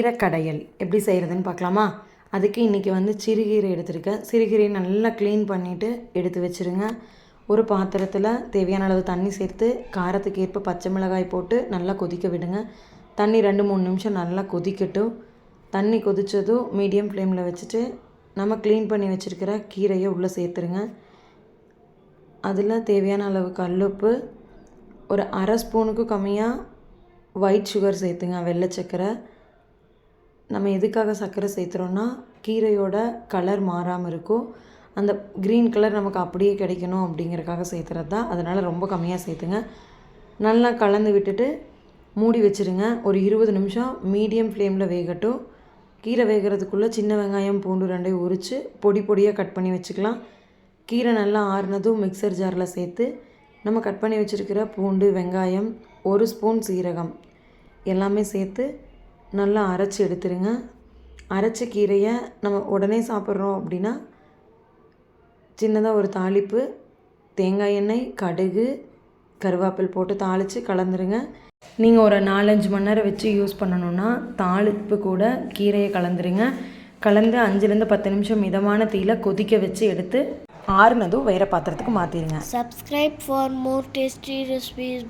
கீரைக்கடையல் எப்படி செய்கிறதுன்னு பார்க்கலாமா? அதுக்கு இன்றைக்கி வந்து சிறுகீரை எடுத்திருக்கேன். சிறுகீரையை நல்லா க்ளீன் பண்ணிவிட்டு எடுத்து வச்சுருங்க. ஒரு பாத்திரத்தில் தேவையான அளவு தண்ணி சேர்த்து காரத்துக்கு ஏற்ப பச்சை மிளகாய் போட்டு நல்லா கொதிக்க விடுங்க. தண்ணி ரெண்டு மூணு நிமிஷம் நல்லா கொதிக்கட்டும். தண்ணி கொதித்ததும் மீடியம் ஃப்ளேமில் வச்சுட்டு நம்ம க்ளீன் பண்ணி வச்சுருக்கிற கீரையை உள்ளே சேர்த்துருங்க. அதில் தேவையான அளவு கல்லுப்பு ஒரு அரை ஸ்பூனுக்கு கம்மியாக ஒயிட் சுகர் சேர்த்துங்க வெள்ளை சர்க்கரை. நம்ம எதுக்காக சர்க்கரை சேர்த்துறோன்னா கீரையோட கலர் மாறாமல் இருக்கும். அந்த க்ரீன் கலர் நமக்கு அப்படியே கிடைக்கணும் அப்படிங்கிறக்காக சேர்த்துறது தான். அதனால் ரொம்ப கம்மியாக சேர்த்துங்க. நல்லா கலந்து விட்டுட்டு மூடி வச்சுருங்க. ஒரு இருபது நிமிஷம் மீடியம் ஃப்ளேமில் வேகட்டும். கீரை வேகிறதுக்குள்ளே சின்ன வெங்காயம் பூண்டு ரெண்டையும் உரித்து பொடி பொடியாக கட் பண்ணி வச்சுக்கலாம். கீரை நல்லா ஆறுனதும் மிக்சர் ஜாரில் சேர்த்து நம்ம கட் பண்ணி வச்சுருக்கிற பூண்டு வெங்காயம் ஒரு ஸ்பூன் சீரகம் எல்லாமே சேர்த்து நல்லா அரைச்சி எடுத்துருங்க. அரைச்ச கீரையை நம்ம உடனே சாப்பிட்றோம் அப்படின்னா சின்னதாக ஒரு தாளிப்பு தேங்காய் எண்ணெய் கடுகு கருவேப்பில் போட்டு தாளித்து கலந்துருங்க. நீங்கள் ஒரு நாலஞ்சு மணி நேரம் வச்சு யூஸ் பண்ணணுன்னா தாளிப்பு கூட கீரையை கலந்துருங்க. கலந்து அஞ்சுலேருந்து பத்து நிமிஷம் மிதமான தீயில கொதிக்க வச்சு எடுத்து ஆறுனதும் வேறு பாத்திரத்துக்கு மாற்றிடுங்க subscribe for more tasty recipes